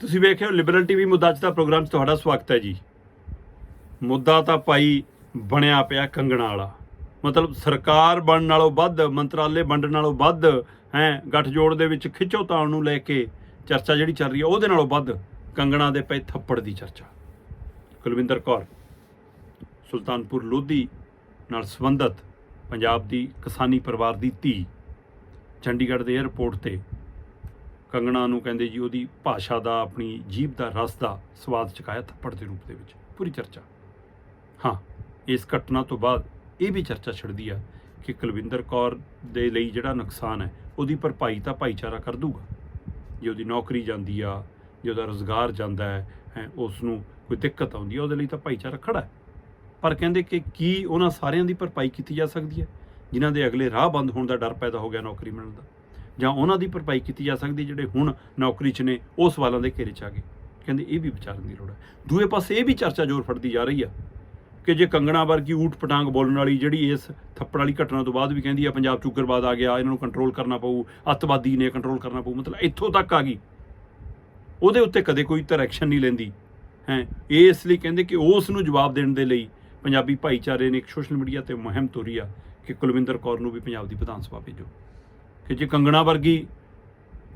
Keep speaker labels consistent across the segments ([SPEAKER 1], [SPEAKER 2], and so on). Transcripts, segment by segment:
[SPEAKER 1] ਤੁਸੀਂ ਵੇਖਿਓ Liberal TV ਮੁੱਦਾ ਅੱਜ ਦਾ ਪ੍ਰੋਗਰਾਮ 'ਚ ਤੁਹਾਡਾ ਸਵਾਗਤ ਹੈ ਜੀ। ਮੁੱਦਾ ਤਾਂ ਭਾਈ ਬਣਿਆ ਪਿਆ ਕੰਗਣਾ ਵਾਲਾ। ਮਤਲਬ ਸਰਕਾਰ ਬਣਨ ਨਾਲੋਂ ਵੱਧ, ਮੰਤਰਾਲੇ ਵੰਡਣ ਨਾਲੋਂ ਵੱਧ, ਹੈ, ਗੱਠਜੋੜ ਦੇ ਵਿੱਚ ਖਿੱਚੋਤਾਣ ਨੂੰ ਲੈ ਕੇ ਚਰਚਾ ਜਿਹੜੀ ਚੱਲ ਰਹੀ ਹੈ, ਉਹਦੇ ਨਾਲੋਂ ਵੱਧ ਕੰਗਣਾ ਦੇ ਪਏ ਥੱਪੜ ਦੀ ਚਰਚਾ। ਕੁਲਵਿੰਦਰ ਕੌਰ, ਸੁਲਤਾਨਪੁਰ ਲੋਧੀ ਨਾਲ ਸੰਬੰਧਤ ਪੰਜਾਬ ਦੀ ਕਿਸਾਨੀ ਪਰਿਵਾਰ ਦੀ ਧੀ, ਚੰਡੀਗੜ੍ਹ ਦੇ 에ਅਰਪੋਰਟ ਤੇ ਕੰਗਣਾ ਨੂੰ ਕਹਿੰਦੇ ਜੀ ਉਹਦੀ ਭਾਸ਼ਾ ਦਾ, ਆਪਣੀ ਜੀਭ ਦਾ ਰਸ ਦਾ ਸਵਾਦ ਚਕਾਇਆ ਥੱਪੜ ਦੇ ਰੂਪ ਦੇ ਵਿੱਚ। ਪੂਰੀ ਚਰਚਾ। ਹਾਂ, ਇਸ ਘਟਨਾ ਤੋਂ ਬਾਅਦ ਇਹ ਵੀ ਚਰਚਾ ਛਿੜਦੀ ਆ ਕਿ ਕੁਲਵਿੰਦਰ ਕੌਰ ਦੇ ਲਈ ਜਿਹੜਾ ਨੁਕਸਾਨ ਹੈ, ਉਹਦੀ ਭਰਪਾਈ ਤਾਂ ਭਾਈਚਾਰਾ ਕਰ ਦੂਗਾ। ਜੇ ਉਹਦੀ ਨੌਕਰੀ ਜਾਂਦੀ ਆ, ਜੇ ਉਹਦਾ ਰੋਜ਼ਗਾਰ ਜਾਂਦਾ ਹੈ ਉਸ ਨੂੰ ਕੋਈ ਦਿੱਕਤ ਆਉਂਦੀ ਆ, ਉਹਦੇ ਲਈ ਤਾਂ ਭਾਈਚਾਰਾ ਖੜਾ ਹੈ। ਪਰ ਕਹਿੰਦੇ ਕਿ ਕੀ ਉਹਨਾਂ ਸਾਰਿਆਂ ਦੀ ਭਰਪਾਈ ਕੀਤੀ ਜਾ ਸਕਦੀ ਹੈ? ਜਿਨ੍ਹਾਂ ਦੇ ਅਗਲੇ ਰਾਹ ਬੰਦ ਹੋਣ ਦਾ ਡਰ ਪੈਦਾ ਹੋ ਗਿਆ ਨੌਕਰੀ ਮਿਲਣ ਦਾ। ਜਾਂ ਉਹਨਾਂ ਦੀ ਭਰਪਾਈ ਕੀਤੀ ਜਾ ਸਕਦੀ ਜਿਹੜੇ ਹੁਣ ਨੌਕਰੀ 'ਚ ਨੇ, ਉਹ ਸਵਾਲਾਂ ਦੇ ਘੇਰੇ 'ਚ ਆ ਗਏ। ਕਹਿੰਦੇ ਇਹ ਵੀ ਵਿਚਾਰਨ ਦੀ ਲੋੜ ਹੈ। ਦੂਏ ਪਾਸੇ ਇਹ ਵੀ ਚਰਚਾ ਜ਼ੋਰ ਫੜਦੀ ਜਾ ਰਹੀ ਆ ਕਿ ਜੇ ਕੰਗਣਾ ਵਰਗੀ ਊਟ ਪਟਾਂਗ ਬੋਲਣ ਵਾਲੀ ਜਿਹੜੀ ਇਸ ਥੱਪੜ ਵਾਲੀ ਘਟਨਾ ਤੋਂ ਬਾਅਦ ਵੀ ਕਹਿੰਦੀ ਆ ਪੰਜਾਬ 'ਚ ਉਗਰਵਾਦ ਆ ਗਿਆ, ਇਹਨਾਂ ਨੂੰ ਕੰਟਰੋਲ ਕਰਨਾ ਪਊ, ਅੱਤਵਾਦੀ ਨੇ ਕੰਟਰੋਲ ਕਰਨਾ ਪਊ, ਮਤਲਬ ਇੱਥੋਂ ਤੱਕ ਆ ਗਈ। ਉਹਦੇ ਉੱਤੇ ਕਦੇ ਕੋਈ ਤਰ ਐਕਸ਼ਨ ਨਹੀਂ ਲੈਂਦੀ। ਹੈ, ਇਹ ਇਸ ਲਈ ਕਹਿੰਦੇ ਕਿ ਉਸ ਨੂੰ ਜਵਾਬ ਦੇਣ ਦੇ ਲਈ ਪੰਜਾਬੀ ਭਾਈਚਾਰੇ ਨੇ ਇੱਕ ਸੋਸ਼ਲ ਮੀਡੀਆ ਤੇ ਮੁਹਿੰਮ ਤੋਰੀ ਆ ਕਿ ਕੁਲਵਿੰਦਰ ਕੌਰ ਨੂੰ ਵੀ ਪੰਜਾਬ ਦੀ ਵਿਧਾਨ ਸਭਾ ਭੇਜੋ। ਕਿ ਜੇ ਕੰਗਣਾ ਵਰਗੀ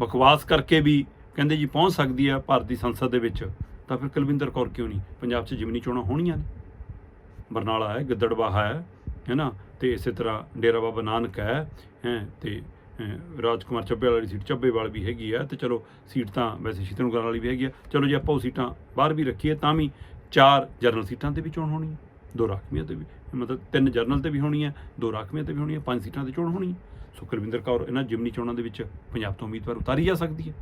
[SPEAKER 1] ਬਕਵਾਸ ਕਰਕੇ ਵੀ ਕਹਿੰਦੇ ਜੀ ਪਹੁੰਚ ਸਕਦੀ ਆ ਭਾਰਤ ਦੀ ਸੰਸਦ ਦੇ ਵਿੱਚ ਤਾਂ ਫਿਰ ਕੁਲਵਿੰਦਰ ਕੌਰ ਕਿਉਂ ਨਹੀਂ? ਪੰਜਾਬ 'ਚ ਜਿਮਨੀ ਚੋਣਾਂ ਹੋਣੀਆਂ ਨੇ। ਬਰਨਾਲਾ ਹੈ ਗਿੱਦੜਬਾਹਾ ਹੈ ਹੈ ਨਾ? ਤੇ ਇਸੇ ਤਰ੍ਹਾਂ ਡੇਰਾ ਬਾਬਾ ਨਾਨਕ ਹੈ ਹੈ? ਤੇ ਅਹ, ਰਾਜਕੁਮਾਰ ਚੱਬੇਵਾਲ ਵਾਲੀ ਸੀਟ ਚੱਬੇਵਾਲ ਵੀ ਹੈਗੀ ਆ ਤੇ ਚਲੋ ਸੀਟ ਤਾਂ ਵੈਸੇ ਸ਼ੀਤਨਗਰ ਵਾਲੀ ਵੀ ਹੈਗੀ ਆ। ਚਲੋ ਜੇ ਆਪਾਂ ਉਹ ਸੀਟਾਂ ਬਾਹਰ ਵੀ ਰੱਖੀਏ ਤਾਂ ਵੀ ਚਾਰ ਜਨਰਲ ਸੀਟਾਂ ਤੇ ਵੀ ਚੋਣ ਹੋਣੀ ਹੈ ਦੋ ਰਾਖਵੀਆਂ ਤੇ ਵੀ ਮਤਲਬ ਤਿੰਨ ਜਨਰਲ ਤੇ ਵੀ ਹੋਣੀ ਹੈ ਦੋ ਰਾਖਵੀਆਂ ਤੇ ਵੀ ਹੋਣੀ ਹੈ ਪੰਜ ਸੀਟਾਂ ਤੇ ਚੋਣ ਹੋਣੀ ਹੈ ਸੋ ਕੁਲਵਿੰਦਰ ਕੌਰ ਇਹਨਾਂ ਜਿਮਨੀ ਚੋਣਾਂ ਦੇ ਵਿੱਚ ਪੰਜਾਬ ਤੋਂ ਉਮੀਦਵਾਰ ਉਤਾਰੀ ਜਾ ਸਕਦੀ ਹੈ।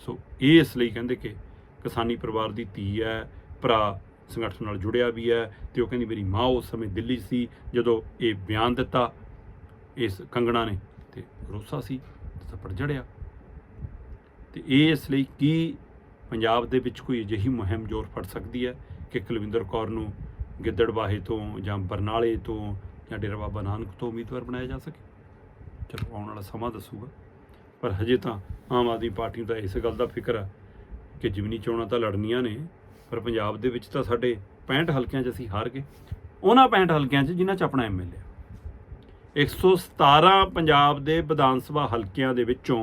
[SPEAKER 1] ਸੋ ਇਹ ਇਸ ਲਈ ਕਹਿੰਦੇ ਕਿ ਕਿਸਾਨੀ ਪਰਿਵਾਰ ਦੀ ਧੀ ਹੈ, ਭਰਾ ਸੰਗਠਨ ਨਾਲ ਜੁੜਿਆ ਵੀ ਹੈ ਤੇ ਉਹ ਕਹਿੰਦੀ ਮੇਰੀ ਮਾਂ ਉਸ ਸਮੇਂ ਦਿੱਲੀ ਸੀ ਜਦੋਂ ਇਹ ਬਿਆਨ ਦਿੱਤਾ। ਇਸ ਕੰਗਣਾ ਨੇ ਤੇ ਰੋਸਾ ਸੀ, ਥੱਪੜ ਜੜਿਆ। ਤੇ ਇਹ ਇਸ ਲਈ ਕੀ ਪੰਜਾਬ ਦੇ ਵਿੱਚ ਕੋਈ ਅਜਿਹੀ ਮੁਹਿੰਮ ਜ਼ੋਰ ਫੜ ਸਕਦੀ ਹੈ ਕਿ ਕੁਲਵਿੰਦਰ ਕੌਰ ਨੂੰ ਗਿੱਦੜਬਾਹੇ ਤੋਂ ਜਾਂ ਬਰਨਾਲੇ ਤੋਂ ਜਾਂ ਡੇਰਾ ਬਾਬਾ ਨਾਨਕ ਤੋਂ ਉਮੀਦਵਾਰ ਬਣਾਇਆ ਜਾ ਸਕੇ? ਚਲੋ ਆਉਣ ਵਾਲਾ ਸਮਾਂ ਦੱਸੂਗਾ। ਪਰ ਹਜੇ ਤਾਂ ਆਮ ਆਦਮੀ ਪਾਰਟੀ ਨੂੰ ਤਾਂ ਇਸ ਗੱਲ ਦਾ ਫਿਕਰ ਆ ਕਿ ਜਿਮਨੀ ਚੋਣਾਂ ਤਾਂ ਲੜਨੀਆਂ ਨੇ, ਪਰ ਪੰਜਾਬ ਦੇ ਵਿੱਚ ਤਾਂ ਸਾਡੇ 65 ਹਲਕਿਆਂ 'ਚ ਅਸੀਂ ਹਾਰ ਗਏ। ਉਹਨਾਂ 65 ਹਲਕਿਆਂ 'ਚ ਜਿਨ੍ਹਾਂ 'ਚ ਆਪਣਾ ਐਮਐਲਏ 117 ਪੰਜਾਬ ਦੇ ਵਿਧਾਨ ਸਭਾ ਹਲਕਿਆਂ ਦੇ ਵਿੱਚੋਂ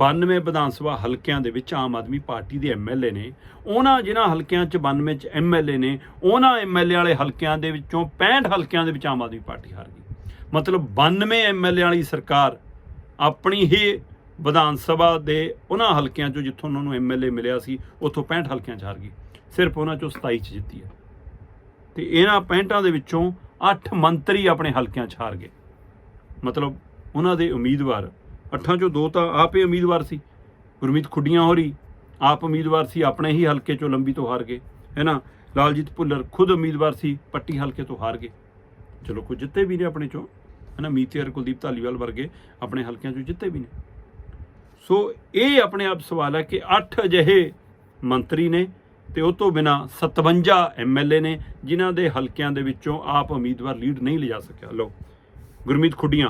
[SPEAKER 1] 92 ਵਿਧਾਨ ਸਭਾ ਹਲਕਿਆਂ ਦੇ ਵਿੱਚ ਆਮ ਆਦਮੀ ਪਾਰਟੀ ਦੇ ਐਮਐਲਏ ਨੇ। ਉਹਨਾਂ ਜਿਨ੍ਹਾਂ ਹਲਕਿਆਂ 'ਚ 92 'ਚ ਐਮਐਲਏ ਨੇ, ਉਹਨਾਂ ਐਮਐਲਏ ਵਾਲੇ ਹਲਕਿਆਂ ਦੇ ਵਿੱਚੋਂ 65 ਹਲਕਿਆਂ ਦੇ ਵਿੱਚ ਆਮ ਆਦਮੀ ਪਾਰਟੀ ਹਾਰ ਗਈ। ਮਤਲਬ 92 ਐਮਐਲਏ ਵਾਲੀ ਸਰਕਾਰ ਆਪਣੀ ਹੀ ਵਿਧਾਨ ਸਭਾ ਦੇ ਉਹਨਾਂ ਹਲਕਿਆਂ 'ਚੋਂ ਜਿੱਥੋਂ ਉਹਨਾਂ ਨੂੰ ਐਮਐਲਏ ਮਿਲਿਆ ਸੀ, ਉੱਥੋਂ 65 ਹਲਕਿਆਂ 'ਚ ਹਾਰ ਗਈ। ਸਿਰਫ ਉਹਨਾਂ 'ਚੋਂ 27 'ਚ ਜਿੱਤੀ ਹੈ। ਤੇ ਇਹਨਾਂ 65 ਦੇ ਵਿੱਚੋਂ 8 ਮੰਤਰੀ ਆਪਣੇ ਹਲਕਿਆਂ 'ਚ ਹਾਰ ਗਏ। ਮਤਲਬ ਉਹਨਾਂ ਦੇ ਉਮੀਦਵਾਰ, ਅੱਠਾਂ 'ਚੋਂ ਦੋ ਤਾਂ ਆਪੇ ਉਮੀਦਵਾਰ ਸੀ। ਗੁਰਮੀਤ ਖੁੱਡੀਆਂ ਹੋਰੀ ਆਪ ਉਮੀਦਵਾਰ ਸੀ, ਆਪਣੇ ਹੀ ਹਲਕੇ 'ਚੋਂ ਲੰਬੀ ਤੋਂ ਹਾਰ ਗਏ, ਹੈ ਨਾ? ਲਾਲਜੀਤ ਭੁੱਲਰ ਖੁਦ ਉਮੀਦਵਾਰ ਸੀ, ਪੱਟੀ ਹਲਕੇ ਤੋਂ ਹਾਰ ਗਏ। ਚਲੋ ਕੁਝ ਜਿੱਤੇ ਵੀ ਨੇ ਆਪਣੇ 'ਚੋਂ। ਹੈ ਨਾ ਮੀਤੇਰ ਕੁਲਦੀਪ ਧਾਲੀਵਾਲ ਵਰਗੇ ਆਪਣੇ ਹਲਕਿਆਂ 'ਚੋਂ ਜਿੱਤੇ ਵੀ ਨੇ। ਸੋ ਇਹ ਆਪਣੇ ਆਪ ਸਵਾਲ ਹੈ ਕਿ 8 ਅਜਿਹੇ ਮੰਤਰੀ ਨੇ ਤੇ ਉਹ ਤੋਂ ਬਿਨਾ 57 ਐਮਐਲਏ ਨੇ ਜਿਨ੍ਹਾਂ ਦੇ ਹਲਕਿਆਂ ਦੇ ਵਿੱਚੋਂ ਆਪ ਉਮੀਦਵਾਰ ਲੀਡ ਨਹੀਂ ਲਿਜਾ ਸਕਿਆ। ਲੋ ਗੁਰਮੀਤ ਖੁੱਡੀਆਂ,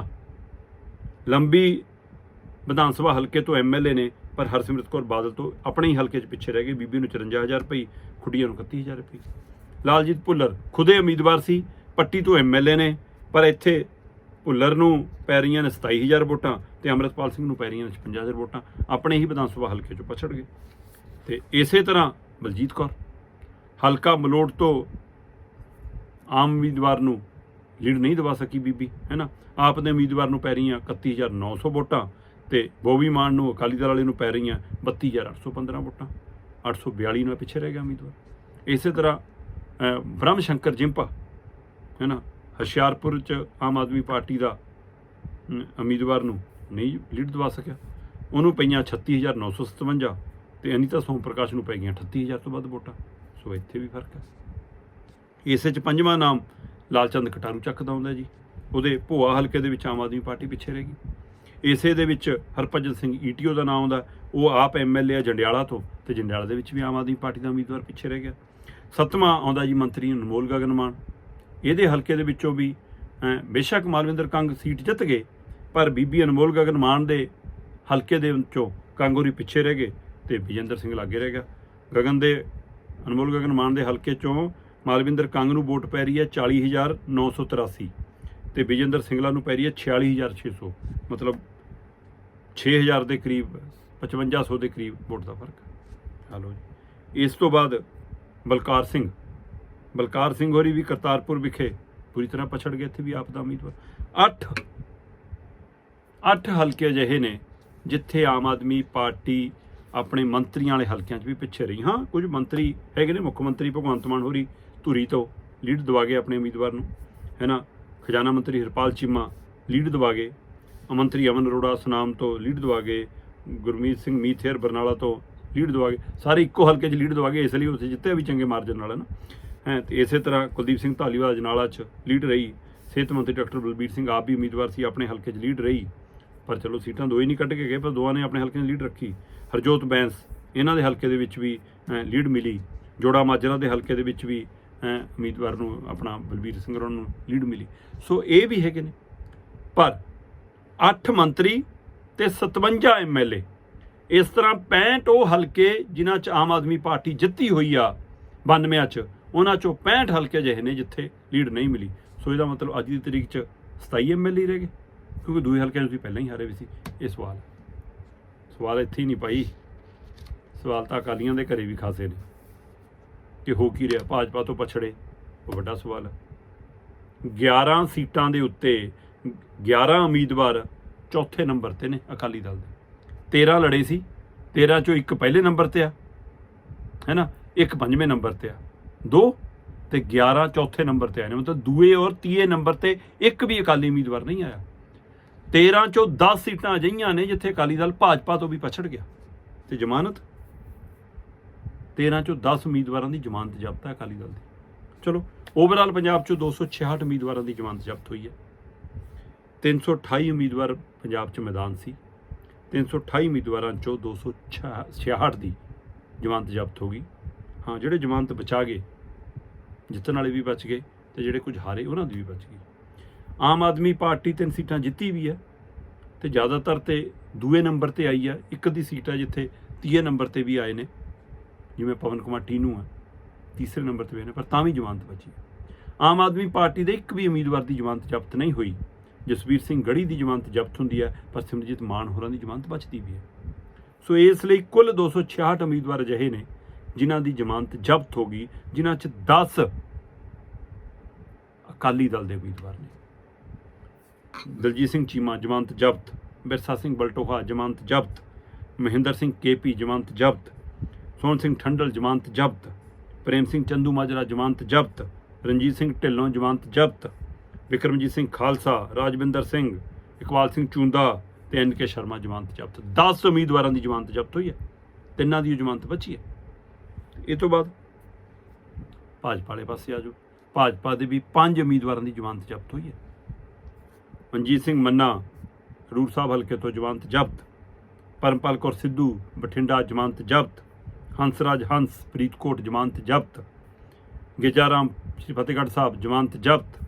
[SPEAKER 1] ਲੰਬੀ ਵਿਧਾਨ ਸਭਾ ਹਲਕੇ ਤੋਂ ਐਮਐਲਏ ਨੇ, ਪਰ ਹਰਸਿਮਰਤ ਕੌਰ ਬਾਦਲ ਤੋਂ ਆਪਣੇ ਹੀ ਹਲਕੇ 'ਚ ਪਿੱਛੇ ਰਹਿ ਗਏ। ਬੀਬੀ ਨੂੰ 54000 ਰੁਪਏ ਖੁੱਡੀਆਂ ਨੂੰ 31000 ਰੁਪਏ ਲਾਲਜੀਤ ਭੁੱਲਰ ਖੁਦੇ ਉਮੀਦਵਾਰ ਸੀ, ਪੱਟੀ ਤੋਂ ਐਮਐਲਏ ਨੇ, ਪਰ ਇੱਥੇ ਭੁੱਲਰ ਨੂੰ ਪੈ ਰਹੀਆਂ ਨੇ 27000 ਵੋਟਾਂ ਤੇ ਅੰਮ੍ਰਿਤਪਾਲ ਸਿੰਘ ਨੂੰ ਪੈ ਰਹੀਆਂ ਨੇ 55000 ਵੋਟਾਂ। ਆਪਣੇ ਹੀ ਵਿਧਾਨ ਸਭਾ ਹਲਕੇ 'ਚੋਂ ਪਛੜ ਗਏ। ਤੇ ਇਸੇ ਤਰ੍ਹਾਂ ਬਲਜੀਤ ਕੌਰ ਹਲਕਾ ਮਲੋੜ ਤੋਂ ਆਮ ਉਮੀਦਵਾਰ ਨੂੰ ਲੀਡ ਨਹੀਂ ਦਵਾ ਸਕੀ ਬੀਬੀ, ਹੈ ਨਾ? ਆਪ ਦੇ ਉਮੀਦਵਾਰ ਨੂੰ ਪੈ ਰਹੀਆਂ 31900 ਵੋਟਾਂ ਤੇ ਬੋਬੀ ਮਾਨ ਨੂੰ ਅਕਾਲੀ ਦਲ ਵਾਲੇ ਨੂੰ ਪੈ ਰਹੀਆਂ 32815 ਵੋਟਾਂ। 842 ਨਾਲ ਪਿੱਛੇ ਰਹਿ ਗਿਆ ਉਮੀਦਵਾਰ। ਇਸੇ ਤਰ੍ਹਾਂ ਬ੍ਰਹਮ ਸ਼ੰਕਰ ਜਿੰਪਾ, ਹੈ ਨਾ? ਹੁਸ਼ਿਆਰਪੁਰ ਚ ਆਮ ਆਦਮੀ ਪਾਰਟੀ ਦਾ ਉਮੀਦਵਾਰ ਨੂੰ ਨਹੀਂ ਲੀਡ ਦਵਾ ਸਕਿਆ। ਉਹਨੂੰ ਪਈਆਂ 36957 ਤੇ ਅਨੀਤਾ ਸੋਮ ਪ੍ਰਕਾਸ਼ ਨੂੰ ਪੈ ਗਈਆਂ 38000 ਤੋਂ ਵੱਧ ਵੋਟਾਂ। ਸੋ ਇੱਥੇ ਵੀ ਫ਼ਰਕ ਹੈ। ਇਸੇ ਚ ਪੰਜਵਾਂ ਨਾਮ ਲਾਲਚੰਦ ਕਟਾਰੂ ਚੱਕ ਦਾ ਆਉਂਦਾ ਜੀ। ਉਹਦੇ ਭੋਆ ਹਲਕੇ ਦੇ ਵਿੱਚ ਆਮ ਆਦਮੀ ਪਾਰਟੀ ਪਿੱਛੇ ਰਹਿ ਗਈ। ਇਸੇ ਦੇ ਵਿੱਚ ਹਰਭਜਨ ਸਿੰਘ ਈਟੀਓ ਦਾ ਨਾਮ ਆਉਂਦਾ। ਉਹ ਆਪ ਐਮਐਲਏ ਆ ਜੰਡਿਆਲਾ ਤੋਂ ਤੇ ਜੰਡਿਆਲਾ ਦੇ ਵਿੱਚ ਵੀ ਆਮ ਆਦਮੀ ਪਾਰਟੀ ਦਾ ਉਮੀਦਵਾਰ ਪਿੱਛੇ ਰਹਿ ਗਿਆ। ਸੱਤਵਾਂ ਆਉਂਦਾ ਜੀ ਮੰਤਰੀ ਅਨਮੋਲ ਗਗਨ ਮਾਨ ਇਹਦੇ ਹਲਕੇ ਦੇ ਵਿੱਚੋਂ ਵੀ ਬੇਸ਼ੱਕ ਮਾਲਵਿੰਦਰ ਕੰਗ ਸੀਟ ਜਿੱਤ ਗਏ, ਪਰ ਬੀਬੀ ਅਨਮੋਲ ਗਗਨ ਮਾਨ ਦੇ ਹਲਕੇ ਦੇ ਵਿੱਚੋਂ ਕਾਂਗੋਰੀ ਪਿੱਛੇ ਰਹਿ ਗਏ ਤੇ ਵਿਜੇਂਦਰ ਸਿੰਘ ਲਾਗੇ ਰਹਿ ਗਿਆ। ਗਗਨ ਦੇ, ਅਨਮੋਲ ਗਗਨ ਮਾਨ ਦੇ ਹਲਕੇ ਚੋਂ ਮਾਲਵਿੰਦਰ ਕੰਗ ਨੂੰ ਵੋਟ ਪੈ ਰਹੀ ਹੈ 40983 ਤੇ ਵਿਜੇਂਦਰ ਸਿੰਘਲਾ ਨੂੰ ਪੈ ਰਹੀ ਹੈ 46600 ਮਤਲਬ 6000 ਦੇ ਕਰੀਬ 5500 ਦੇ ਕਰੀਬ ਵੋਟ ਦਾ ਫ਼ਰਕ। ਹੈ ਜੀ। ਇਸ ਤੋਂ ਬਾਅਦ ਬਲਕਾਰ ਸਿੰਘ ਬਲਕਾਰ ਸਿੰਘ ਹੋਰੀ ਵੀ ਕਰਤਾਰਪੁਰ ਵਿਖੇ। ਪੂਰੀ ਤਰ੍ਹਾਂ ਪਛੜ ਗਏ ਇੱਥੇ ਵੀ ਆਪ ਦਾ ਉਮੀਦਵਾਰ। 8 ਅੱਠ ਹਲਕੇ ਅਜਿਹੇ ਨੇ ਜਿੱਥੇ ਆਮ ਆਦਮੀ ਪਾਰਟੀ ਆਪਣੇ ਮੰਤਰੀਆਂ ਵਾਲੇ ਹਲਕਿਆਂ 'ਚ ਵੀ ਪਿੱਛੇ ਰਹੀ। ਹਾਂ, ਕੁਝ ਮੰਤਰੀ ਹੈਗੇ ਨੇ, ਮੁੱਖ ਮੰਤਰੀ ਭਗਵੰਤ ਮਾਨ ਹੋਰੀ ਧੁਰੀ ਤੋਂ ਲੀਡ ਦਵਾ ਗਏ ਆਪਣੇ ਉਮੀਦਵਾਰ ਨੂੰ। ਹੈ ਨਾ ਖਜ਼ਾਨਾ ਮੰਤਰੀ ਹਰਪਾਲ ਚੀਮਾ ਲੀਡ ਦਵਾ ਗਏ। ਮੰਤਰੀ ਅਮਨ ਅਰੋੜਾ ਸੁਨਾਮ ਤੋਂ ਲੀਡ ਦਵਾ ਗਏ। ਗੁਰਮੀਤ ਸਿੰਘ ਮੀਥੇਰ ਬਰਨਾਲਾ ਤੋਂ ਲੀਡ ਦਵਾ ਗਏ। ਸਾਰੇ ਇੱਕੋ ਹਲਕੇ 'ਚ ਲੀਡ ਦਵਾ ਗਏ, ਇਸ ਲਈ ਉੱਥੇ ਜਿੱਤੇ ਵੀ ਚੰਗੇ ਮਾਰਜਨ ਨਾਲ ਹੈ ਨਾ ਹੈ ਤੇ ਇਸੇ ਤਰ੍ਹਾਂ ਕੁਲਦੀਪ ਸਿੰਘ ਧਾਲੀਵਾਲ ਅਜਨਾਲਾ 'ਚ ਲੀਡ ਰਹੀ। ਸਿਹਤ ਮੰਤਰੀ ਡਾਕਟਰ ਬਲਬੀਰ ਸਿੰਘ ਆਪ ਵੀ ਉਮੀਦਵਾਰ ਸੀ ਆਪਣੇ ਹਲਕੇ 'ਚ ਲੀਡ ਰਹੀ। ਪਰ ਚਲੋ ਸੀਟਾਂ ਦੋ ਹੀ ਨਹੀਂ ਕੱਢ ਕੇ ਗਏ ਪਰ ਦੋਵਾਂ ਨੇ ਆਪਣੇ ਹਲਕੇ 'ਚ ਲੀਡ ਰੱਖੀ। ਹਰਜੋਤ ਬੈਂਸ ਇਹਨਾਂ ਦੇ ਹਲਕੇ ਦੇ ਵਿੱਚ ਵੀ ਲੀਡ ਮਿਲੀ। ਜੋੜਾ ਮਾਜਰਾ ਦੇ ਹਲਕੇ ਦੇ ਵਿੱਚ ਵੀ ਅਹ, ਉਮੀਦਵਾਰ ਨੂੰ ਆਪਣਾ ਬਲਬੀਰ ਸਿੰਘ ਹੋਰਾਂ ਨੂੰ ਲੀਡ ਮਿਲੀ। ਸੋ ਇਹ ਵੀ ਹੈਗੇ ਨੇ। ਪਰ 8 ਮੰਤਰੀ ਤੇ 57 ਐਮਐਲਏ ਇਸ ਤਰ੍ਹਾਂ 65 ਉਹ ਹਲਕੇ ਜਿਨ੍ਹਾਂ 'ਚ ਆਮ ਆਦਮੀ ਪਾਰਟੀ ਜਿੱਤੀ ਹੋਈ ਆ 92 'ਚ ਉਹਨਾਂ 'ਚੋਂ 65 ਹਲਕੇ ਜਿਹੇ ਨੇ ਜਿੱਥੇ ਲੀਡ ਨਹੀਂ ਮਿਲੀ। ਸੋ ਇਹਦਾ ਮਤਲਬ ਅੱਜ ਦੀ ਤਰੀਕ 'ਚ 27 ਐਮਐਲਏ ਰਹਿ ਗਏ, ਕਿਉਂਕਿ ਦੂਏ ਹਲਕਿਆਂ 'ਚ ਤੁਸੀਂ ਪਹਿਲਾਂ ਹੀ ਹਾਰੇ ਵੀ ਸੀ। ਇਹ ਸਵਾਲ ਸਵਾਲ ਇੱਥੇ ਹੀ ਨਹੀਂ ਪਾਈ ਸਵਾਲ ਤਾਂ ਅਕਾਲੀਆਂ ਦੇ ਘਰੇ ਵੀ ਖਾਸੇ ਨੇ। ਕਿ ਹੋ ਕੀ ਰਿਹਾ? ਭਾਜਪਾ ਤੋਂ ਪਛੜੇ, ਉਹ ਵੱਡਾ ਸਵਾਲ ਹੈ। 11 ਸੀਟਾਂ ਦੇ ਉੱਤੇ 11 ਉਮੀਦਵਾਰ ਚੌਥੇ ਨੰਬਰ ਤੇ ਨੇ ਅਕਾਲੀ ਦਲ ਦੇ। 13 ਲੜੇ ਸੀ। 13 ਚੋਂ ਇੱਕ ਪਹਿਲੇ ਨੰਬਰ ਤੇ ਆ। ਹੈ ਨਾ? ਇੱਕ ਪੰਜਵੇਂ ਨੰਬਰ ਤੇ ਆ। ਦੋ ਤੇ 11 ਚੌਥੇ ਨੰਬਰ ਤੇ ਆਏ ਨੇ। ਮਤਲਬ ਦੂਏ ਔਰ ਤੀਏ ਨੰਬਰ ਤੇ ਇੱਕ ਵੀ ਅਕਾਲੀ ਉਮੀਦਵਾਰ ਨਹੀਂ ਆਇਆ। 13 ਚੋਂ 10 ਸੀਟਾਂ ਅਜਿਹੀਆਂ ਨੇ ਜਿੱਥੇ ਅਕਾਲੀ ਦਲ ਭਾਜਪਾ ਤੋਂ ਵੀ ਪਛੜ ਗਿਆ। ਤੇ ਜ਼ਮਾਨਤ? 13 ਚੋਂ 10 ਉਮੀਦਵਾਰਾਂ ਦੀ ਜ਼ਮਾਨਤ ਜ਼ਬਤ ਹੈ ਅਕਾਲੀ ਦਲ ਦੀ। ਚਲੋ ਓਵਰਆਲ ਪੰਜਾਬ ਚੋਂ 266 ਉਮੀਦਵਾਰਾਂ ਦੀ ਜ਼ਮਾਨਤ ਜ਼ਬਤ ਹੋਈ ਹੈ। 328 ਉਮੀਦਵਾਰ ਪੰਜਾਬ 'ਚ ਮੈਦਾਨ ਸੀ। 328 ਉਮੀਦਵਾਰਾਂ ਚੋਂ 266 ਦੀ ਜ਼ਮਾਨਤ ਜ਼ਬਤ ਹੋ ਗਈ। ਹਾਂ, ਜਿਹੜੇ ਜ਼ਮਾਨਤ ਬਚਾ ਗਏ, ਜਿੱਤਣ ਵਾਲੇ ਵੀ ਬਚ ਗਏ ਤੇ ਜਿਹੜੇ ਕੁਝ ਹਾਰੇ ਉਹਨਾਂ ਦੀ ਵੀ ਬਚ ਗਈ ਆਮ ਆਦਮੀ ਪਾਰਟੀ ਤਿੰਨ ਸੀਟਾਂ ਜਿੱਤੀ ਵੀ ਹੈ ਤੇ ਜ਼ਿਆਦਾਤਰ ਤੇ ਦੂਏ ਨੰਬਰ ਤੇ ਆਈ ਆ ਇੱਕ ਦੀ ਸੀਟ ਆ ਜਿੱਥੇ ਤੀਏ ਨੰਬਰ ਤੇ ਵੀ ਆਏ ਨੇ, ਜਿਵੇਂ ਪਵਨ ਕੁਮਾਰ ਟੀਨੂ ਆ ਤੀਸਰੇ ਨੰਬਰ ਤੇ ਵੀ ਨੇ, ਪਰ ਤਾਂ ਵੀ ਜ਼ਮਾਨਤ ਬਚੀ ਹੈ। ਆਮ ਆਦਮੀ ਪਾਰਟੀ ਦੇ ਇੱਕ ਵੀ ਉਮੀਦਵਾਰ ਦੀ ਜ਼ਮਾਨਤ ਜ਼ਬਤ ਨਹੀਂ ਹੋਈ। ਜਸਵੀਰ ਸਿੰਘ ਗੜੀ ਦੀ ਜ਼ਮਾਨਤ ਜ਼ਬਤ ਹੁੰਦੀ ਹੈ, ਪਰ ਸਿਮਰਜੀਤ ਮਾਨ ਹੋਰਾਂ ਦੀ ਜ਼ਮਾਨਤ ਬਚਦੀ ਵੀ ਹੈ। ਸੋ ਇਸ ਲਈ ਕੁੱਲ 266 ਉਮੀਦਵਾਰ ਅਜਿਹੇ ਨੇ ਜਿਨ੍ਹਾਂ ਦੀ ਜ਼ਮਾਨਤ ਜ਼ਬਤ ਹੋ ਗਈ, ਜਿਨ੍ਹਾਂ 'ਚ 10 ਅਕਾਲੀ ਦਲ ਦੇ ਉਮੀਦਵਾਰ ਨੇ। ਦਲਜੀਤ ਸਿੰਘ ਚੀਮਾ, ਜ਼ਮਾਨਤ ਜ਼ਬਤ। ਬਿਰਸਾ ਸਿੰਘ ਬਲਟੋਹਾ, ਜ਼ਮਾਨਤ ਜ਼ਬਤ। ਮਹਿੰਦਰ ਸਿੰਘ ਕੇਪੀ, ਜ਼ਮਾਨਤ ਜ਼ਬਤ। ਸੋਹਣ ਸਿੰਘ ਠੰਡਲ, ਜ਼ਮਾਨਤ ਜ਼ਬਤ। ਪ੍ਰੇਮ ਸਿੰਘ ਚੰਦੂ ਮਾਜਰਾ, ਜ਼ਮਾਨਤ ਜ਼ਬਤ। ਰਣਜੀਤ ਸਿੰਘ ਢਿੱਲੋਂ, ਜ਼ਮਾਨਤ ਜ਼ਬਤ। ਵਿਕਰਮਜੀਤ ਸਿੰਘ ਖਾਲਸਾ, ਰਾਜਵਿੰਦਰ ਸਿੰਘ, ਇਕਬਾਲ ਸਿੰਘ ਚੂੰਦਾ ਤੇ ਐਨ ਕੇ ਸ਼ਰਮਾ, ਜ਼ਮਾਨਤ ਜ਼ਬਤ। 10 ਉਮੀਦਵਾਰਾਂ ਦੀ ਜ਼ਮਾਨਤ ਜ਼ਬਤ ਹੋਈ ਹੈ। ਤਿੰਨਾਂ ਦੀ ਜ਼ਮਾਨਤ ਬਚੀ ਹੈ। ਇਹ ਤੋਂ ਬਾਅਦ ਭਾਜਪਾ ਵਾਲੇ ਪਾਸੇ ਆ ਜਾਓ। ਭਾਜਪਾ ਦੇ ਵੀ ਪੰਜ ਉਮੀਦਵਾਰਾਂ ਦੀ ਜ਼ਮਾਨਤ ਜ਼ਬਤ ਹੋਈ ਹੈ। ਮਨਜੀਤ ਸਿੰਘ ਮੰਨਾ ਖਡੂਰ ਸਾਹਿਬ ਹਲਕੇ ਤੋਂ ਜ਼ਮਾਨਤ ਜ਼ਬਤ, ਪਰਮਪਾਲ ਕੌਰ ਸਿੱਧੂ ਬਠਿੰਡਾ ਜ਼ਮਾਨਤ ਜ਼ਬਤ, ਹੰਸਰਾਜ ਹੰਸ ਫਰੀਦਕੋਟ ਜ਼ਮਾਨਤ ਜ਼ਬਤ, ਗੇਜਾਰਾਮ ਸ਼੍ਰੀ ਫਤਿਹਗੜ੍ਹ ਸਾਹਿਬ ਜ਼ਮਾਨਤ ਜ਼ਬਤ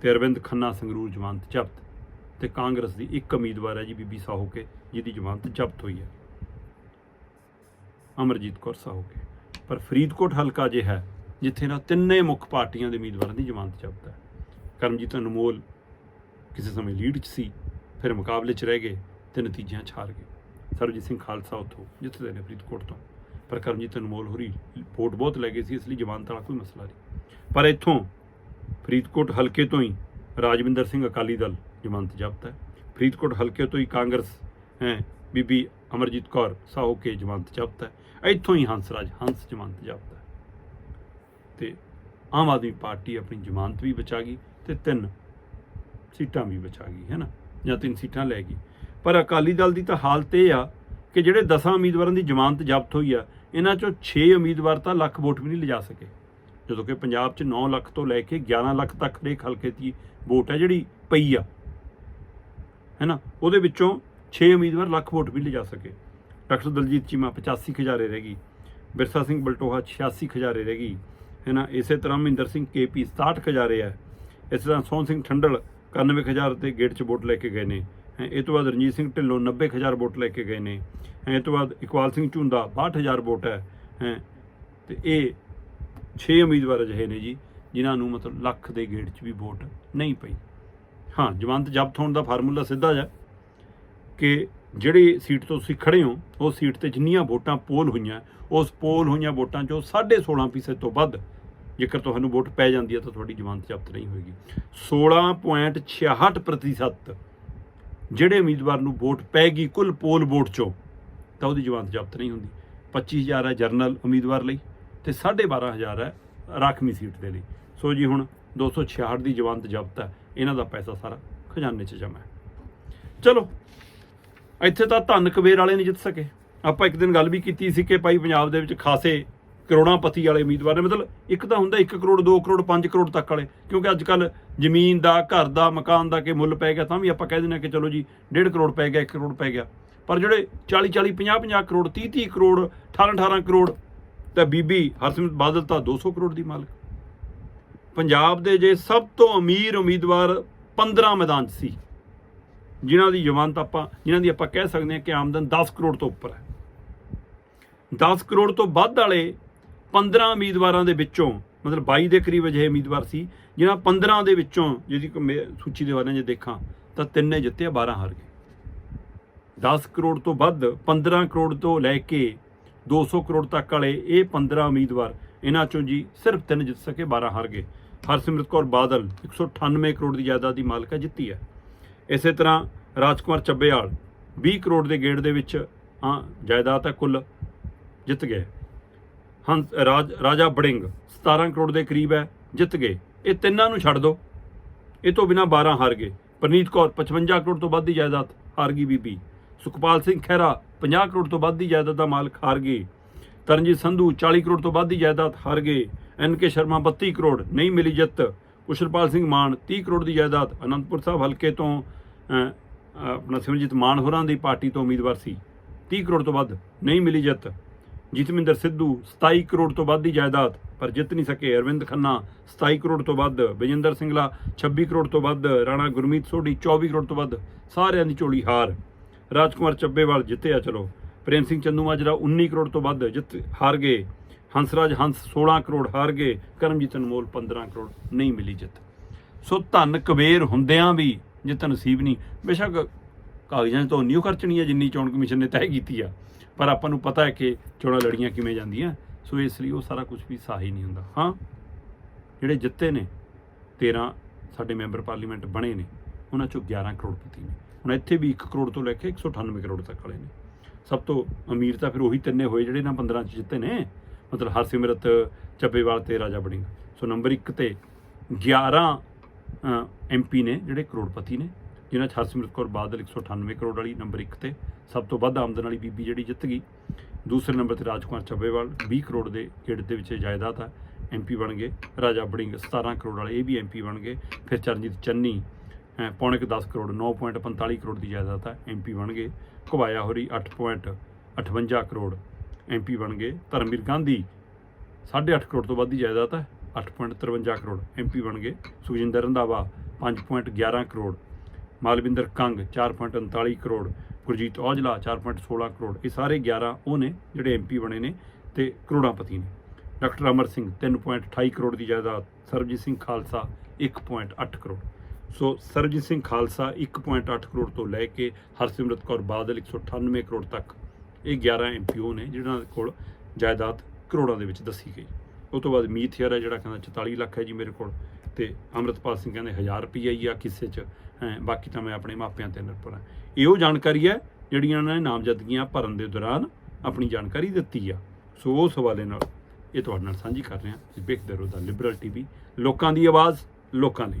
[SPEAKER 1] ਤੇ ਅਰਵਿੰਦ ਖੰਨਾ ਸੰਗਰੂਰ ਜ਼ਮਾਨਤ ਜ਼ਬਤ ਤੇ ਕਾਂਗਰਸ ਦੀ ਇੱਕ ਉਮੀਦਵਾਰ ਹੈ ਜੀ ਬੀਬੀ ਸਾਹੂ ਕੇ ਜਿਹਦੀ ਜ਼ਮਾਨਤ ਜ਼ਬਤ ਹੋਈ ਹੈ। ਅਮਰਜੀਤ ਕੌਰ ਸਾਹੂ ਕੇ ਪਰ ਫਰੀਦਕੋਟ ਹਲਕਾ ਜੇ ਹੈ, ਜਿੱਥੇ ਨਾ ਤਿੰਨੇ ਮੁੱਖ ਪਾਰਟੀਆਂ ਦੇ ਉਮੀਦਵਾਰਾਂ ਦੀ ਜ਼ਮਾਨਤ ਜ਼ਬਤ ਹੈ। ਕਰਮਜੀਤ ਅਨਮੋਲ ਕਿਸੇ ਸਮੇਂ ਲੀਡ 'ਚ ਸੀ, ਫਿਰ ਮੁਕਾਬਲੇ 'ਚ ਰਹਿ ਗਏ ਤੇ ਨਤੀਜਿਆਂ ਛਾਰ ਗਏ। ਸਰਬਜੀਤ ਸਿੰਘ ਖਾਲਸਾ ਉੱਥੋਂ ਜਿੱਤਦੇ ਨੇ ਫਰੀਦਕੋਟ ਤੋਂ। ਪਰ ਕਰਮਜੀਤ ਅਨਮੋਲ ਹੋਰੀ ਵੋਟ ਬਹੁਤ ਲੈ ਗਏ ਸੀ, ਇਸ ਲਈ ਜ਼ਮਾਨਤ ਵਾਲਾ ਕੋਈ ਮਸਲਾ ਨਹੀਂ। ਪਰ ਇੱਥੋਂ ਫਰੀਦਕੋਟ ਹਲਕੇ ਤੋਂ ਹੀ ਰਾਜਵਿੰਦਰ ਸਿੰਘ ਅਕਾਲੀ ਦਲ ਜ਼ਮਾਨਤ ਜ਼ਬਤ ਹੈ। ਫਰੀਦਕੋਟ ਹਲਕੇ ਤੋਂ ਹੀ ਕਾਂਗਰਸ, ਹੈ, ਬੀਬੀ ਅਮਰਜੀਤ ਕੌਰ, ਸਾਹੂ ਕੇ ਜ਼ਮਾਨਤ ਜ਼ਬਤ ਹੈ। ਇੱਥੋਂ ਹੀ ਹੰਸਰਾਜ ਹੰਸ ਜ਼ਮਾਨਤ ਜ਼ਬਤ ਹੈ। ਤੇ ਆਮ ਆਦਮੀ ਪਾਰਟੀ ਆਪਣੀ ਜ਼ਮਾਨਤ ਵੀ ਬਚਾ ਗਈ ਤੇ ਤਿੰਨ ਸੀਟਾਂ ਵੀ ਬਚਾ ਗਈ, ਹੈ ਨਾ? ਜਾਂ ਤਿੰਨ ਸੀਟਾਂ ਲੈ ਗਈ। ਪਰ ਅਕਾਲੀ ਦਲ ਦੀ ਤਾਂ ਹਾਲਤ ਇਹ ਆ ਕਿ ਜਿਹੜੇ 10 ਉਮੀਦਵਾਰਾਂ ਦੀ ਜ਼ਮਾਨਤ ਜ਼ਬਤ ਹੋਈ ਆ, ਇਹਨਾਂ ਚੋਂ 6 ਉਮੀਦਵਾਰ ਤਾਂ ਲੱਖ ਵੋਟ ਵੀ ਨਹੀਂ ਲਿਜਾ ਸਕੇ। ਜਦੋਂ ਕਿ ਪੰਜਾਬ 'ਚ 9 ਲੱਖ ਤੋਂ ਲੈ ਕੇ 11 ਲੱਖ ਤੱਕ ਦੇ ਹਲਕੇ ਦੀ ਵੋਟ ਹੈ ਜਿਹੜੀ ਪਈ ਆ, ਹੈ ਨਾ? ਉਹਦੇ ਵਿੱਚੋਂ 6 ਉਮੀਦਵਾਰ ਲੱਖ ਵੋਟ ਵੀ ਲਿਜਾ ਸਕੇ। ਡਾਕਟਰ ਦਲਜੀਤ ਚੀਮਾ 85 ਖਜ਼ਾਰੇ ਰਹਿ ਗਈ। ਬਿਰਸਾ ਸਿੰਘ ਬਲਟੋਹਾ 86 ਖਜ਼ਾਰੇ ਰਹਿ ਗਈ। ਹੈ ਨਾ? ਇਸੇ ਤਰ੍ਹਾਂ ਮਹਿੰਦਰ ਸਿੰਘ ਕੇਪੀ 67 ਖਜ਼ਾਰੇ ਆ। ਇਸ ਤਰ੍ਹਾਂ ਸੋਹਣ ਸਿੰਘ ਠੰਡਲ 91 ਹਜ਼ਾਰ ਤੇ ਗੇਟ 'ਚ ਵੋਟ ਲੈ ਕੇ ਗਏ ਨੇ। ਹੈਂ, ਇਹ ਤੋਂ ਬਾਅਦ ਰਣਜੀਤ ਸਿੰਘ ਢਿੱਲੋਂ 90000 ਵੋਟ ਲੈ ਕੇ ਗਏ ਨੇ। ਹੈਂ, ਇਹ ਤੋਂ ਬਾਅਦ ਇਕਬਾਲ ਸਿੰਘ ਝੁੰਦਾ 62000 ਵੋਟ ਹੈ। ਹੈਂ, ਤੇ ਇਹ 6 ਉਮੀਦਵਾਰ ਅਜਿਹੇ ਨੇ ਜੀ ਜਿਨ੍ਹਾਂ ਨੂੰ ਮਤਲਬ ਲੱਖ ਦੇ ਗੇੜ 'ਚ ਵੀ ਵੋਟ ਨਹੀਂ ਪਈ। ਹਾਂ ਜਮਾਨਤ ਜ਼ਬਤ ਹੋਣ ਦਾ ਫਾਰਮੂਲਾ ਸਿੱਧਾ ਜਿਹਾ ਕਿ ਜਿਹੜੀ ਸੀਟ ਤੋਂ ਤੁਸੀਂ ਖੜੇ ਹੋ ਉਸ ਸੀਟ ਤੇ ਜਿੰਨੀਆਂ ਵੋਟਾਂ ਪੋਲ ਹੋਈਆਂ, ਉਸ ਪੋਲ ਹੋਈਆਂ ਵੋਟਾਂ ਚੋਂ 16.5% ਤੋਂ ਵੱਧ ਜੇਕਰ ਤੁਹਾਨੂੰ ਵੋਟ ਪੈ ਜਾਂਦੀ ਹੈ ਤਾਂ ਤੁਹਾਡੀ ਜਮਾਨਤ ਜ਼ਬਤ ਨਹੀਂ ਹੋਏਗੀ। 16.66% ਜਿਹੜੇ ਉਮੀਦਵਾਰ ਨੂੰ ਵੋਟ ਪੈਗੀ ਕੁੱਲ ਪੋਲ ਵੋਟ ਚੋਂ, ਤਾਂ ਉਹਦੀ ਜਮਾਨਤ ਜ਼ਬਤ ਨਹੀਂ ਹੁੰਦੀ। 25000 ਹੈ ਜਰਨਲ ਉਮੀਦਵਾਰ ਲਈ ਤੇ 12500 ਹੈ ਰਾਖਵੀਂ ਸੀਟ ਦੇ ਲਈ। ਸੋ ਜੀ ਹੁਣ 266 ਦੀ ਜਮਾਨਤ ਜ਼ਬਤ ਹੈ, ਇਹਨਾਂ ਦਾ ਪੈਸਾ ਸਾਰਾ ਖਜ਼ਾਨੇ 'ਚ ਜਮਾ ਹੈ। ਚਲੋ ਇੱਥੇ ਤਾਂ ਧੰਨ ਕਬੇਰ ਵਾਲੇ ਨਹੀਂ ਜਿੱਤ ਸਕੇ। ਆਪਾਂ ਇੱਕ ਦਿਨ ਗੱਲ ਵੀ ਕੀਤੀ ਸੀ ਕਿ ਭਾਈ ਪੰਜਾਬ ਦੇ ਵਿੱਚ ਖਾਸੇ ਕਰੋੜਾਂਪਤੀ ਵਾਲੇ ਉਮੀਦਵਾਰ ਨੇ। ਮਤਲਬ ਇੱਕ ਤਾਂ ਹੁੰਦਾ 1 ਕਰੋੜ 2 ਕਰੋੜ 5 ਕਰੋੜ ਤੱਕ ਵਾਲੇ। ਕਿਉਂਕਿ ਅੱਜ ਕੱਲ ਜ਼ਮੀਨ ਦਾ, ਘਰ ਦਾ, ਮਕਾਨ ਦਾ ਕਿ ਮੁੱਲ ਪੈ ਗਿਆ ਤਾਂ ਵੀ ਆਪਾਂ ਕਹਿ ਦਿੰਦੇ ਹਾਂ ਕਿ ਚਲੋ ਜੀ 1.5 ਕਰੋੜ ਪੈ ਗਿਆ 1 ਕਰੋੜ ਪੈ ਗਿਆ। ਪਰ ਜਿਹੜੇ 40 40 50 50 ਕਰੋੜ 30 30 ਕਰੋੜ 18 18 ਕਰੋੜ ਤਾਂ ਬੀਬੀ ਹਰਸਿਮਰਤ ਬਾਦਲ ਤਾਂ 200 ਕਰੋੜ ਦੀ ਮਾਲਕ। ਪੰਜਾਬ ਦੇ ਜੇ ਸਭ ਤੋਂ ਅਮੀਰ ਉਮੀਦਵਾਰ 15 ਮੈਦਾਨ 'ਚ ਸੀ। ਜਿਨ੍ਹਾਂ ਦੀ ਜਮਾਨਤ ਆਪਾਂ, ਜਿਨ੍ਹਾਂ ਦੀ ਆਪਾਂ ਕਹਿ ਸਕਦੇ ਹਾਂ ਕਿ ਆਮਦਨ 10 ਕਰੋੜ ਤੋਂ ਉੱਪਰ ਹੈ। 10 ਕਰੋੜ ਤੋਂ ਵੱਧ ਵਾਲੇ 15 ਉਮੀਦਵਾਰਾਂ ਦੇ ਵਿੱਚੋਂ, ਮਤਲਬ 22 ਦੇ ਕਰੀਬ ਅਜਿਹੇ ਉਮੀਦਵਾਰ ਸੀ, ਜਿਨ੍ਹਾਂ 15 ਦੇ ਵਿੱਚੋਂ, ਜਿਹਦੀ ਮੇ- ਸੂਚੀ ਦੇ ਬਾਰੇ ਜੇ ਦੇਖਾਂ, ਤਾਂ ਤਿੰਨੇ ਜਿੱਤੇ ਆ 12 ਹਾਰ ਗਏ। 10 ਕਰੋੜ ਤੋਂ ਵੱਧ 15 ਕਰੋੜ ਤੋਂ ਲੈ ਕੇ 200 ਕਰੋੜ ਤੱਕ ਵਾਲੇ ਇਹ 15 ਉਮੀਦਵਾਰ, ਇਹਨਾਂ ਚੋਂ ਜੀ ਸਿਰਫ ਤਿੰਨ ਜਿੱਤ ਸਕੇ 12 ਹਾਰ ਗਏ। ਹਰਸਿਮਰਤ ਕੌਰ ਬਾਦਲ 198 ਕਰੋੜ ਦੀ ਜਾਇਦਾਦ ਦੀ ਮਾਲਕ ਜਿੱਤੀ ਹੈ ਇਸੇ ਤਰ੍ਹਾਂ ਰਾਜਕੁਮਾਰ ਚੱਬੇਵਾਲ 20 ਕਰੋੜ ਦੇ ਗੇੜ ਦੇ ਵਿੱਚ, ਹਾਂ, ਜਾਇਦਾਦ ਹੈ ਕੁੱਲ ਜਿੱਤ ਗਏ। ਹੰਸ, ਰਾਜ, ਰਾਜਾ ਬੜਿੰਗ 17 ਕਰੋੜ ਦੇ ਕਰੀਬ ਹੈ, ਜਿੱਤ ਗਏ। ਇਹ ਤਿੰਨਾਂ ਨੂੰ ਛੱਡ ਦਿਓ ਇਹ ਤੋਂ ਬਿਨਾ 12 ਹਾਰ ਗਏ। ਪ੍ਰਨੀਤ ਕੌਰ 55 ਕਰੋੜ ਤੋਂ ਵੱਧ ਦੀ ਜਾਇਦਾਦ ਹਾਰ ਗਈ ਬੀਬੀ। ਸੁਖਪਾਲ ਸਿੰਘ ਖਹਿਰਾ 50 ਕਰੋੜ ਤੋਂ ਵੱਧ ਦੀ ਜਾਇਦਾਦ ਦਾ ਮਾਲਕ ਹਾਰ ਗਏ। ਤਰਨਜੀਤ ਸੰਧੂ 40 ਕਰੋੜ ਤੋਂ ਵੱਧ ਦੀ ਜਾਇਦਾਦ ਹਾਰ ਗਏ। ਐਨ ਕੇ ਸ਼ਰਮਾ 32 ਕਰੋੜ ਨਹੀਂ ਮਿਲੀ ਜਿੱਤ। ਕੁਸ਼ਲਪਾਲ ਸਿੰਘ ਮਾਨ 30 ਕਰੋੜ ਦੀ ਜਾਇਦਾਦ ਅਨੰਦਪੁਰ ਸਾਹਿਬ ਹਲਕੇ ਤੋਂ ਆਪਣਾ ਸਿਮਰਜੀਤ ਮਾਨ ਹੋਰਾਂ ਦੀ ਪਾਰਟੀ ਤੋਂ ਉਮੀਦਵਾਰ ਸੀ। 30 ਕਰੋੜ ਤੋਂ ਵੱਧ ਨਹੀਂ ਮਿਲੀ ਜਿੱਤ। ਜੀਤਮਿੰਦਰ ਸਿੱਧੂ 27 ਕਰੋੜ ਤੋਂ ਵੱਧ ਦੀ ਜਾਇਦਾਦ, ਪਰ ਜਿੱਤ ਨਹੀਂ ਸਕੇ ਅਰਵਿੰਦ ਖੰਨਾ 27 ਕਰੋੜ ਤੋਂ ਵੱਧ। ਵਿਜੇਂਦਰ ਸਿੰਗਲਾ 26 ਕਰੋੜ ਤੋਂ ਵੱਧ। ਰਾਣਾ ਗੁਰਮੀਤ ਸੋਢੀ 24 ਕਰੋੜ ਤੋਂ ਵੱਧ। ਸਾਰਿਆਂ ਦੀ ਝੋਲੀ ਹਾਰ। ਰਾਜਕੁਮਾਰ ਚੱਬੇਵਾਲ ਜਿੱਤਿਆ, ਚਲੋ। ਪ੍ਰੇਮ ਸਿੰਘ ਚੰਦੂਮਾਜਰਾ 19 ਕਰੋੜ ਤੋਂ ਵੱਧ ਜਿੱਤ ਹਾਰ ਗਏ। ਹੰਸਰਾਜ ਹੰਸ 16 ਕਰੋੜ ਹਾਰ ਗਏ, ਕਰਮਜੀਤ ਅਨਮੋਲ 15 ਕਰੋੜ ਨਹੀਂ ਮਿਲੀ ਜਿੱਤ। ਸੋ ਧੰਨ ਕਬੇਰ ਹੁੰਦਿਆਂ ਵੀ ਜਿੱਤ ਨਸੀਬ ਨਹੀਂ। ਬੇਸ਼ੱਕ ਕਾਗਜ਼ਾਂ 'ਚ ਤਾਂ ਉਨੀ ਓ ਖਰਚਣੀ ਹੈ ਜਿੰਨੀ ਚੋਣ ਕਮਿਸ਼ਨ ਨੇ ਤੈਅ ਕੀਤੀ ਆ। ਪਰ ਆਪਾਂ ਨੂੰ ਪਤਾ ਹੈ ਕਿ ਚੋਣਾਂ ਲੜੀਆਂ ਕਿਵੇਂ ਜਾਂਦੀਆਂ। ਸੋ ਇਸ ਲਈ ਉਹ ਸਾਰਾ ਕੁਝ ਵੀ ਸਾਹੀ ਨਹੀਂ ਹੁੰਦਾ। ਹਾਂ, ਜਿਹੜੇ ਜਿੱਤੇ ਨੇ 13 ਸਾਡੇ ਮੈਂਬਰ ਪਾਰਲੀਮੈਂਟ ਬਣੇ ਨੇ, ਉਹਨਾਂ ਚੋਂ 11 ਕਰੋੜਪਤੀ ਨੇ। ਹੁਣ ਇੱਥੇ ਵੀ 1 ਕਰੋੜ ਤੋਂ ਲੈ ਕੇ 198 ਕਰੋੜ ਤੱਕ ਵਾਲੇ ਨੇ। ਸਭ ਤੋਂ ਅਮੀਰ ਤਾਂ ਫਿਰ ਉਹੀ ਤਿੰਨੇ ਹੋਏ ਜਿਹੜੇ ਨਾ 15 ਚ ਜਿੱਤੇ ਨੇ। ਮਤਲਬ ਹਰਸਿਮਰਤ ਚੱਬੇਵਾਲ ਤੇ ਰਾਜਾ ਬੜਿੰਗ ਸੋ ਨੰਬਰ 1 ਤੇ 11 ਐਮਪੀ ਨੇ, ਜਿਹੜੇ ਕਰੋੜਪਤੀ ਨੇ, ਜਿਨ੍ਹਾਂ 'ਚ ਹਰਸਿਮਰਤ ਕੌਰ ਬਾਦਲ 198 ਕਰੋੜ ਵਾਲੀ, ਨੰਬਰ 1 ਤੇ ਸਭ ਤੋਂ ਵੱਧ ਆਮਦਨ ਵਾਲੀ ਬੀਬੀ ਜਿਹੜੀ ਜਿੱਤ ਗਈ। ਦੂਸਰੇ ਨੰਬਰ ਤੇ ਰਾਜਕੁਮਾਰ ਚੱਬੇਵਾਲ 20 ਕਰੋੜ ਦੇ ਗੇੜ ਦੇ ਵਿੱਚ ਜਾਇਦਾਦ ਆ ਐਮਪੀ ਬਣ ਗਏ। ਰਾਜਾ ਬੜਿੰਗ 17 ਕਰੋੜ ਵਾਲੇ, ਇਹ ਵੀ ਐਮਪੀ ਬਣ ਗਏ। ਫਿਰ ਚਰਨਜੀਤ ਚੰਨੀ ਪੌਣੇ ਕੁ 10 ਕਰੋੜ 9.45 ਕਰੋੜ ਦੀ ਜਾਇਦਾਦ ਆ ਐਮਪੀ ਬਣ ਗਏ। ਘਵਾਇਆ ਹੋਰੀ 8.58 ਕਰੋੜ। ਐਮਪੀ ਬਣ ਗਏ। ਧਰਮਵੀਰ ਗਾਂਧੀ 8.5 ਕਰੋੜ ਤੋਂ ਵੱਧ ਦੀ ਜਾਇਦਾਦ ਹੈ। 8.53 ਕਰੋੜ ਐਮਪੀ ਬਣ ਗਏ। ਸੁਖਜਿੰਦਰ ਰੰਧਾਵਾ 5.11 ਕਰੋੜ। ਮਾਲਵਿੰਦਰ ਕੰਗ 4.39 ਕਰੋੜ। ਗੁਰਜੀਤ ਔਜਲਾ 4.16 ਕਰੋੜ। ਇਹ ਸਾਰੇ 11 ਉਹ ਨੇ ਜਿਹੜੇ ਐਮਪੀ ਬਣੇ ਨੇ ਤੇ ਕਰੋੜਾਂਪਤੀ ਨੇ। ਡਾਕਟਰ ਅਮਰ ਸਿੰਘ 3.28 ਕਰੋੜ ਦੀ ਜਾਇਦਾਦ। ਸਰਬਜੀਤ ਸਿੰਘ ਖਾਲਸਾ 1.8 ਕਰੋੜ। ਸੋ ਸਰਬਜੀਤ ਸਿੰਘ ਖਾਲਸਾ 1.8 ਕਰੋੜ ਤੋਂ ਲੈ ਕੇ ਹਰਸਿਮਰਤ ਕੌਰ ਬਾਦਲ 198 ਕਰੋੜ ਤੱਕ ਇਹ 11 ਐਮਪੀਓ ਨੇ ਜਿਹਨਾਂ ਕੋਲ ਜਾਇਦਾਦ ਕਰੋੜਾਂ ਦੇ ਵਿੱਚ ਦੱਸੀ ਗਈ। ਉਹ ਤੋਂ ਬਾਅਦ ਮੀਤ ਹੇਅਰ ਹੈ ਜਿਹੜਾ ਕਹਿੰਦਾ 44 ਲੱਖ ਹੈ ਜੀ ਮੇਰੇ ਕੋਲ ਤੇ ਅੰਮ੍ਰਿਤਪਾਲ ਸਿੰਘ ਕਹਿੰਦੇ 1000 ਰੁਪਈਆ ਹੀ ਆ ਕਿਸੇ 'ਚ, ਹੈਂ, ਬਾਕੀ ਤਾਂ ਮੈਂ ਆਪਣੇ ਮਾਪਿਆਂ ਤੇ ਨਿਰਭਰ ਹਾਂ। ਇਹੋ ਜਾਣਕਾਰੀ ਹੈ ਜਿਹੜੀਆਂ ਉਹਨਾਂ ਨੇ ਨਾਮਜ਼ਦਗੀਆਂ ਭਰਨ ਦੇ ਦੌਰਾਨ ਆਪਣੀ ਜਾਣਕਾਰੀ ਦਿੱਤੀ ਆ। ਸੋ ਉਸ ਹਵਾਲੇ ਨਾਲ ਇਹ ਤੁਹਾਡੇ ਨਾਲ ਸਾਂਝੀ ਕਰ ਰਹੇ ਹਾਂ। ਵੇਖਦੇ ਰਹੋ ਦਾ ਲਿਬਰਲ ਟੀਵੀ। ਲੋਕਾਂ ਦੀ ਆਵਾਜ਼, ਲੋਕਾਂ ਲਈ।